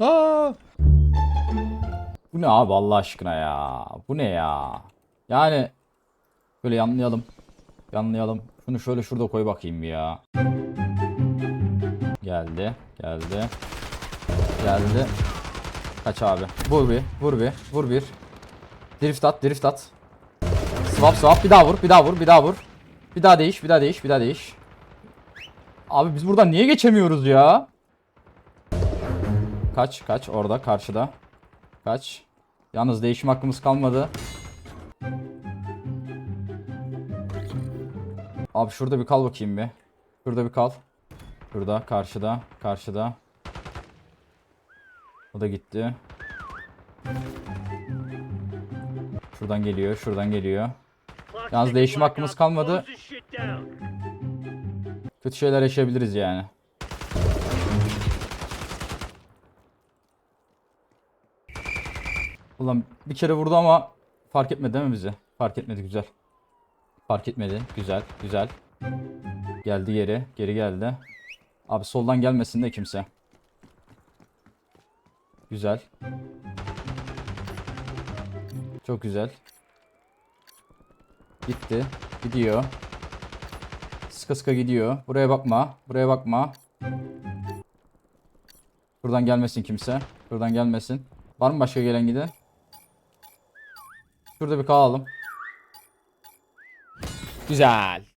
Aa! Bu ne abi Allah aşkına ya? Bu ne ya? Yani böyle yanlayalım. Yanlayalım. Şunu şöyle şurada koy bakayım bir ya. Geldi. Geldi. Geldi. Kaç abi. Vur bir. Vur bir. Vur bir. Drift at. Drift at. Swap swap. Bir daha vur. Bir daha vur. Bir daha vur. Bir daha değiş. Bir daha değiş. Bir daha değiş. Abi biz buradan niye geçemiyoruz ya? Kaç kaç orada karşıda. Kaç. Yalnız değişim hakkımız kalmadı. Abi şurada bir kal bakayım bir. Şurada bir kal. Şurada karşıda karşıda. O da gitti. Şuradan geliyor, şuradan geliyor. Yalnız değişim hakkımız kalmadı. Kötü şeyler yaşayabiliriz yani. Ulan bir kere vurdu ama fark etmedi değil mi bizi? Fark etmedi güzel. Fark etmedi. Güzel, güzel. Geldi geri, geri geldi. Abi soldan gelmesin de kimse. Güzel. Çok güzel. Gitti. Gidiyor. Sıka sıka gidiyor. Buraya bakma. Buraya bakma. Buradan gelmesin kimse. Buradan gelmesin. Var mı başka gelen giden? Şurada bir kalalım. Güzel.